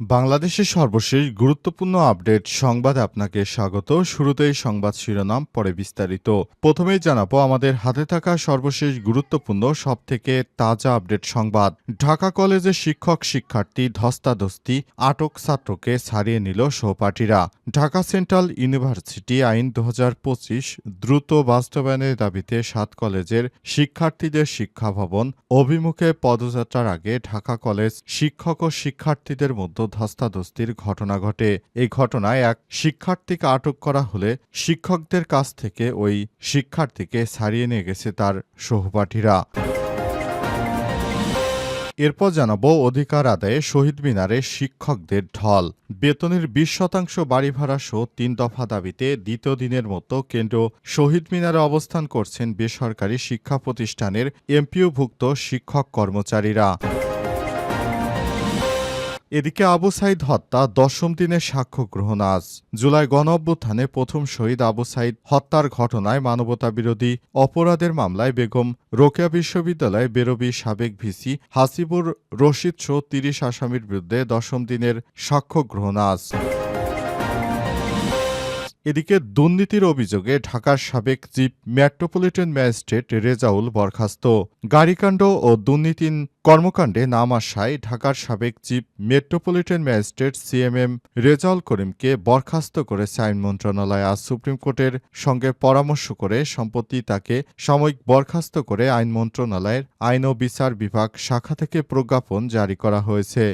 বাংলাদেশের সর্বশেষ গুরুত্বপূর্ণ আপডেট সংবাদ আপনাকে স্বাগত। শুরুতেই সংবাদ শিরোনাম, পরে বিস্তারিত। প্রথমেই জানাব, আমাদের হাতে থাকা সর্বশেষ গুরুত্বপূর্ণ, সবথেকে তাজা আপডেট সংবাদ। ঢাকা কলেজে শিক্ষক, শিক্ষার্থী ধস্তাধস্তি, আটক ছাত্রকে ছাড়িয়ে নিল সহপাঠীরা। ঢাকা সেন্ট্রাল ইউনিভার্সিটি আইন দু হাজার পঁচিশ দ্রুত বাস্তবায়নের দাবিতে সাত কলেজের শিক্ষার্থীদের শিক্ষা ভবন অভিমুখে পদযাত্রার আগে ঢাকা কলেজ শিক্ষক ও শিক্ষার্থীদের মধ্যে ধস্তাধস্তির ঘটনা ঘটে। এই ঘটনায় এক শিক্ষার্থীকে আটক করা হলে শিক্ষকদের কাছ থেকে ওই শিক্ষার্থীকে ছাড়িয়ে নিয়ে গেছে তার সহপাঠীরা। এরপর জানাব অধিকার আদায়ে শহীদ মিনারে শিক্ষকদের ঢল। বেতনের বিশ শতাংশ বাড়ি ভাড়া সহ তিন দফা দাবিতে দ্বিতীয় দিনের মতো কেন্দ্র শহীদ মিনারে অবস্থান করছেন বেসরকারি শিক্ষা প্রতিষ্ঠানের এমপিওভুক্ত শিক্ষক কর্মচারীরা। এদিকে আবু সাইদ হত্যা, দশম দিনের সাক্ষ্য গ্রহণ আজ। জুলাই গণঅভ্যুত্থানে প্রথম শহীদ আবু সাইদ হত্যার ঘটনায় মানবতা বিরোধী অপরাধের মামলায় বেগম রোকেয়া বিশ্ববিদ্যালয়ে বেরবি সাবেক ভিসি হাসিবুর রশিদ সহ তিরিশ আসামির বিরুদ্ধে দশম দিনের সাক্ষ্য গ্রহণ আজ। এদিকে দুর্নীতির অভিযোগে ঢাকার সাবেক চিফ মেট্রোপলিটন ম্যাজিস্ট্রেট রেজাউল বরখাস্ত। গাড়িকাণ্ড ও দুর্নীতি কর্মকাণ্ডে নাম আসায় ঢাকার সাবেক chief metropolitan magistrate CMM Rezaul করিমকে বরখাস্ত করেছে আইন মন্ত্রণালয়। আজ সুপ্রিম কোর্টের সঙ্গে পরামর্শ করে সম্প্রতি তাকে সাময়িক বরখাস্ত করে আইন মন্ত্রণালয়ের আইন ও বিচার বিভাগ শাখা থেকে প্রজ্ঞাপন জারি করা হয়েছে।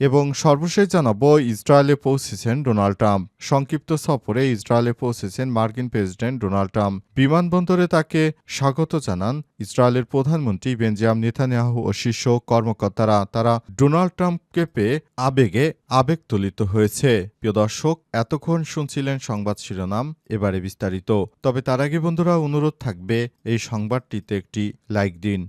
এবং সর্বশেষ জানাব, ইসরায়েলে পৌঁছেছেন ডোনাল্ড ট্রাম্প। সংক্ষিপ্ত সফরে ইসরায়েলে পৌঁছেছেন মার্কিন প্রেসিডেন্ট ডোনাল্ড ট্রাম্প। বিমানবন্দরে তাকে স্বাগত জানান ইসরায়েলের প্রধানমন্ত্রী বেঞ্জাম নেতানিয়াহু ও শীর্ষ কর্মকর্তারা। তারা ডোনাল্ড ট্রাম্পকে পেয়ে আবেগে আবেগতলিত হয়েছে। প্রিয় দর্শক, এতক্ষণ শুনছিলেন সংবাদ শিরোনাম, এবারে বিস্তারিত। তবে তার আগে বন্ধুরা, অনুরোধ থাকবে, এই সংবাদটিতে একটি লাইক দিন।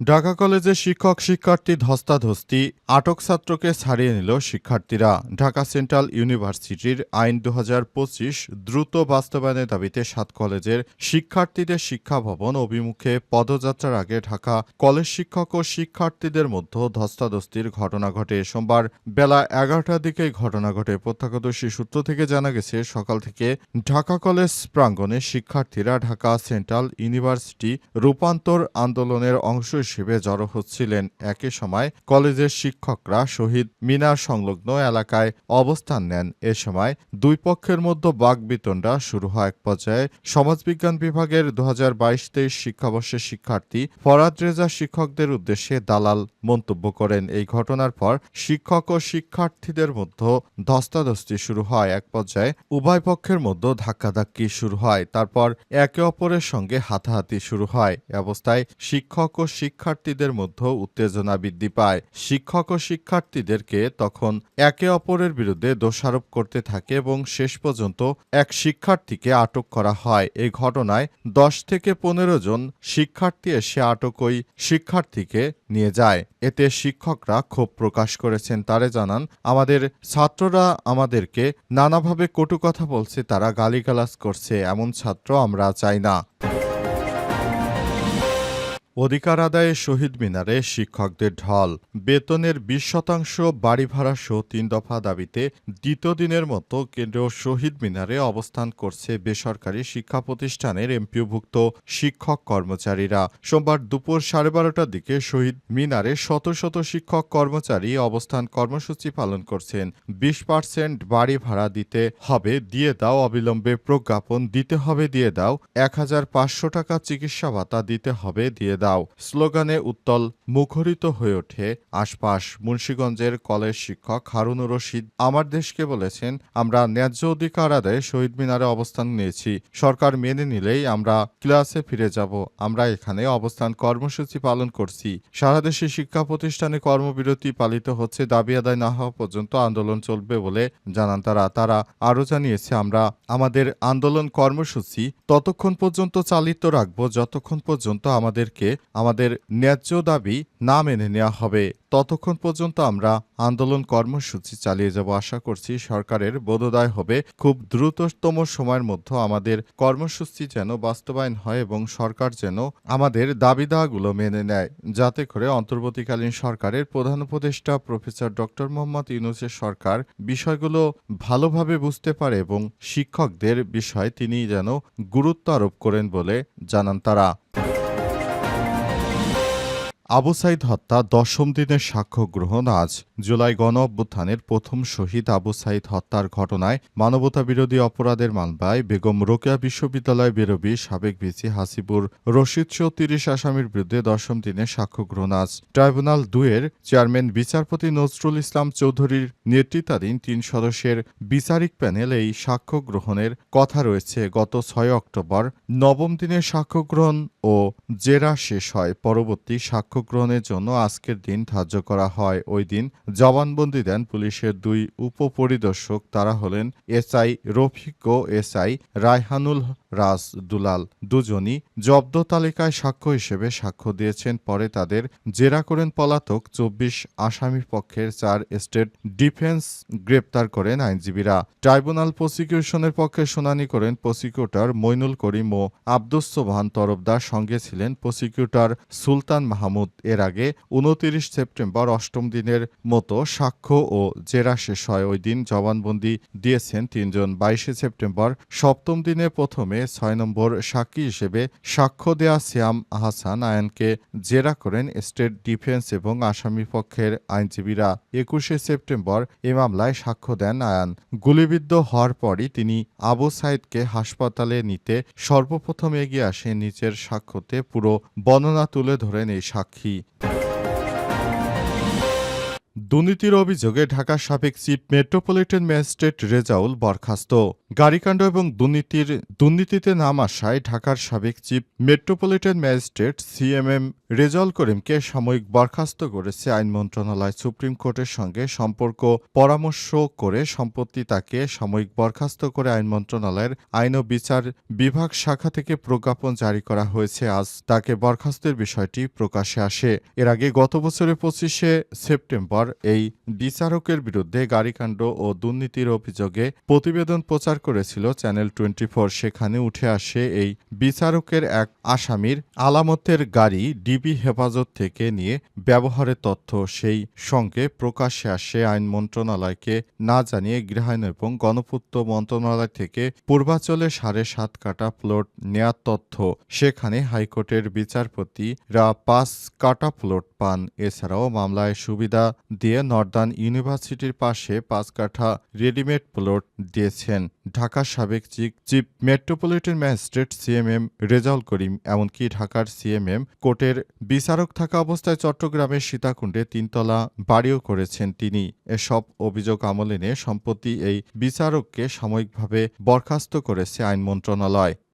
ঢাকা কলেজে শিক্ষক, শিক্ষার্থী ধস্তাধস্তি, আটক ছাত্রকে ছাড়িয়ে নিল শিক্ষার্থীরা। ঢাকা সেন্ট্রাল ইউনিভার্সিটির আইন দু হাজার পঁচিশ দ্রুত বাস্তবায়নের দাবিতে সাত কলেজের শিক্ষার্থীদের শিক্ষা ভবন অভিমুখে পদযাত্রার আগে ঢাকা কলেজ শিক্ষক ও শিক্ষার্থীদের মধ্যে ধস্তাধস্তির ঘটনা ঘটে। সোমবার বেলা এগারোটার দিকে ঘটনা ঘটে। প্রত্যক্ষদর্শী সূত্র থেকে জানা গেছে, সকাল থেকে ঢাকা কলেজ প্রাঙ্গণে শিক্ষার্থীরা ঢাকা সেন্ট্রাল ইউনিভার্সিটি রূপান্তর আন্দোলনের অংশ হিসেবে জড়ো হচ্ছিলেন একই সময় কলেজের শিক্ষকরা শহীদ মিনার সংলগ্ন এলাকায় অবস্থান নেন। এ সময় দুই পক্ষের মধ্যে বাগবিতণ্ডা শুরু হয়। এক পর্যায়ে সমাজবিজ্ঞান বিভাগের দু হাজার বাইশ তেইশ শিক্ষাবর্ষের শিক্ষার্থী ফরাদ রেজা শিক্ষকদের উদ্দেশ্যে দালাল মন্তব্য করেন। এই ঘটনার পর শিক্ষক ও শিক্ষার্থীদের মধ্যে ধস্তাধস্তি শুরু হয়। এক পর্যায়ে উভয় পক্ষের মধ্যে ধাক্কাধাক্কি শুরু হয়। তারপর একে অপরের সঙ্গে হাতাহাতি শুরু হয়। অবস্থায় শিক্ষক ও শিক্ষার্থীদের মধ্যে উত্তেজনা বৃদ্ধি পায়। শিক্ষক ও শিক্ষার্থীদেরকে তখন একে অপরের বিরুদ্ধে দোষারোপ করতে থাকে এবং শেষ পর্যন্ত এক শিক্ষার্থীকে আটক করা হয়। এই ঘটনায় দশ থেকে পনেরো জন শিক্ষার্থী এসে আটক ওই শিক্ষার্থীকে নিয়ে যায়। এতে শিক্ষকরা ক্ষোভ প্রকাশ করেছেন। তারা জানান, আমাদের ছাত্ররা আমাদেরকে নানাভাবে কটু কথা বলছে, তারা গালিগালাজ করছে, এমন ছাত্র আমরা চাই না। অধিকার আদায়ে শহীদ মিনারে শিক্ষকদের ঢল। বেতনের বিশ শতাংশ বাড়ি ভাড়া সহ তিন দফা দাবিতে দ্বিতীয় দিনের মতো কেন্দ্রীয় শহীদ মিনারে অবস্থান করছে বেসরকারি শিক্ষা প্রতিষ্ঠানের এমপিওভুক্ত শিক্ষক কর্মচারীরা। সোমবার দুপুর সাড়ে বারোটার দিকে শহীদ মিনারে শত শত শিক্ষক কর্মচারী অবস্থান কর্মসূচি পালন করছেন। বিশ পার্সেন্ট বাড়ি ভাড়া দিতে হবে, দিয়ে দাও অবিলম্বে প্রজ্ঞাপন, দিতে হবে, দিয়ে দাও এক হাজার পাঁচশো টাকা চিকিৎসা ভাতা, দিতে হবে, দিয়ে দাও দাও। স্লোগানে উত্তল মুখরিত হয়ে ওঠে আশপাশ মুন্সীগঞ্জের কলেজ শিক্ষক হারুনুর রশিদ। আমার দেশকে বলেছেন, আমরা ন্যায্য অধিকার আদায়ে শহীদ মিনারে অবস্থান নিয়েছি। সরকার মেনে নিলেই আমরা ক্লাসে ফিরে যাব। আমরা এখানে অবস্থান কর্মসূচি পালন করছি। সারা দেশে শিক্ষা প্রতিষ্ঠানে কর্মবিরতি পালিত হচ্ছে। দাবি আদায় না হওয়া পর্যন্ত আন্দোলন চলবে বলে জানান তারা। তারা আরও জানিয়েছে, আমরা আমাদের আন্দোলন কর্মসূচি ততক্ষণ পর্যন্ত চালিত রাখব। যতক্ষণ পর্যন্ত আমাদেরকে আমাদের ন্যায্য দাবি না মেনে নেওয়া হবে। ততক্ষণ পর্যন্ত আমরা আন্দোলন কর্মসূচি চালিয়ে যাব আশা করছি সরকারের বোধোদয় হবে। খুব দ্রুততম সময়ের মধ্যে আমাদের কর্মসূচি যেন বাস্তবায়ন হয় এবং সরকার যেন আমাদের দাবি দাওয়াগুলো মেনে নেয়। যাতে করে অন্তর্বর্তীকালীন সরকারের প্রধান উপদেষ্টা প্রফেসর ডক্টর মোহাম্মদ ইউনুসের সরকার বিষয়গুলো ভালোভাবে বুঝতে পারে এবং শিক্ষকদের বিষয়ে তিনি যেন গুরুত্ব আরোপ করেন বলে জানান তারা। আবু সাইদ হত্যা দশম দিনের সাক্ষ্য গ্রহণ আজ জুলাই গণ অভ্যুত্থানের প্রথম শহীদ আবু সাইদ হত্যার ঘটনায় মানবতা বিরোধী অপরাধের মামলায় বেগম রোকেয়া বিশ্ববিদ্যালয় বেরবি সাবেক ভিসি হাসিবুর রশিদ সহ তিরিশ আসামির বিরুদ্ধে দশম দিনের সাক্ষ্য গ্রহণ আজ। ট্রাইব্যুনাল দুয়ের চেয়ারম্যান বিচারপতি নজরুল ইসলাম চৌধুরীর নেতৃত্বাধীন তিন সদস্যের বিচারিক প্যানেল এই সাক্ষ্য গ্রহণের কথা রয়েছে। গত ছয় অক্টোবর নবম দিনের সাক্ষ্য গ্রহণ ও জেরা শেষ হয়। পরবর্তী সাক্ষ্য গ্রহণের জন্য আজকের দিন ধার্য করা হয়। ওই দিন জবানবন্দি দেন পুলিশের দুই উপপরিদর্শক। তারা হলেন এসআই রফিক ও এসআই রায়হানুল রাজ, দুলাল দুজনই জব্দ তালিকায় সাক্ষ্য হিসেবে সাক্ষ্য দিয়েছেন। পরে তাদের জেরা করেন পলাতক চব্বিশ আসামি পক্ষের চার স্টেট ডিফেন্স গ্রেপ্তার করেন আইনজীবীরা। ট্রাইব্যুনাল প্রসিকিউশনের পক্ষে শুনানি করেন প্রসিকিউটর মইনুল করিম ও আব্দুস সোবহান তরফদার সঙ্গে ছিলেন প্রসিকিউটর সুলতান মাহমুদ। এর আগে উনতিরিশ সেপ্টেম্বর অষ্টম দিনের মতো সাক্ষ্য ও জেরা শেষ হয়। ওই দিন জবানবন্দি দিয়েছেন তিনজন। বাইশে সেপ্টেম্বর সপ্তম দিনে প্রথমে ছয় নম্বর সাক্ষী হিসেবে সাক্ষ্য দেয়া সিয়াম আহসান আয়নকে জেরা করেন স্টেট ডিফেন্স এবং আসামি পক্ষের আইনজীবীরা। একুশে সেপ্টেম্বর এ মামলায় সাক্ষ্য দেন আয়ান। গুলিবিদ্ধ হওয়ার পরই তিনি আবু সাইদকে হাসপাতালে নিতে সর্বপ্রথম এগিয়ে আসে নিচের সাক্ষ্যতে পুরো বর্ণনা তুলে ধরেন এই সাক্ষী। দুর্নীতির অভিযোগে ঢাকার সাবেক চিফ মেট্রোপলিটন ম্যাজিস্ট্রেট রেজাউল বরখাস্ত। গাড়িকাণ্ড এবং দুর্নীতির, দুর্নীতিতে নাম আসায় ঢাকার সাবেক chief metropolitan magistrate CMM Rezaul করিমকে সাময়িক বরখাস্ত করেছে আইন মন্ত্রণালয় সুপ্রিম কোর্টের সঙ্গে সম্পর্ক পরামর্শ করে সম্পত্তি তাকে সাময়িক বরখাস্ত করে আইন মন্ত্রণালয়ের আইন ও বিচার বিভাগ শাখা থেকে প্রজ্ঞাপন জারি করা হয়েছে। আজ তাকে বরখাস্তের বিষয়টি প্রকাশে আসে। এর আগে গত বছরের পঁচিশে সেপ্টেম্বর এই বিচারকের বিরুদ্ধে গাড়িকাণ্ড ও দুর্নীতির অভিযোগে প্রতিবেদন প্রচার করেছিল চ্যানেল টোয়েন্টি ফোর সেখানে উঠে আসে এই বিচারকের এক আসামির আলামতের গাড়ি ডিবি হেফাজত থেকে নিয়ে ব্যবহারের তথ্য। সেই সঙ্গে প্রকাশ্যে আসে আইন মন্ত্রণালয়কে না জানিয়ে গৃহায়ন এবং গণপূর্ত মন্ত্রণালয় থেকে পূর্বাচলে সাড়ে সাত কাটা প্লট নেয়ার তথ্য। সেখানে হাইকোর্টের বিচারপতিরা পাঁচ কাটা প্লট পান। এছাড়াও মামলায় সুবিধা দিয়ে নর্দার্ন ইউনিভার্সিটির পাশে পাঁচ কাঠা রেডিমেড প্লট দিয়েছেন ঢাকার সাবেক chief metropolitan magistrate CMM Rezaul Karim. এমনকি ঢাকার সিএমএম কোর্টের বিচারক থাকা অবস্থায় চট্টগ্রামের সীতাকুণ্ডে তিনতলা বাড়িও করেছেন তিনি। এসব অভিযোগ আমলে নিয়ে সম্প্রতি এই বিচারককে সাময়িকভাবে বরখাস্ত করেছে আইন মন্ত্রণালয়।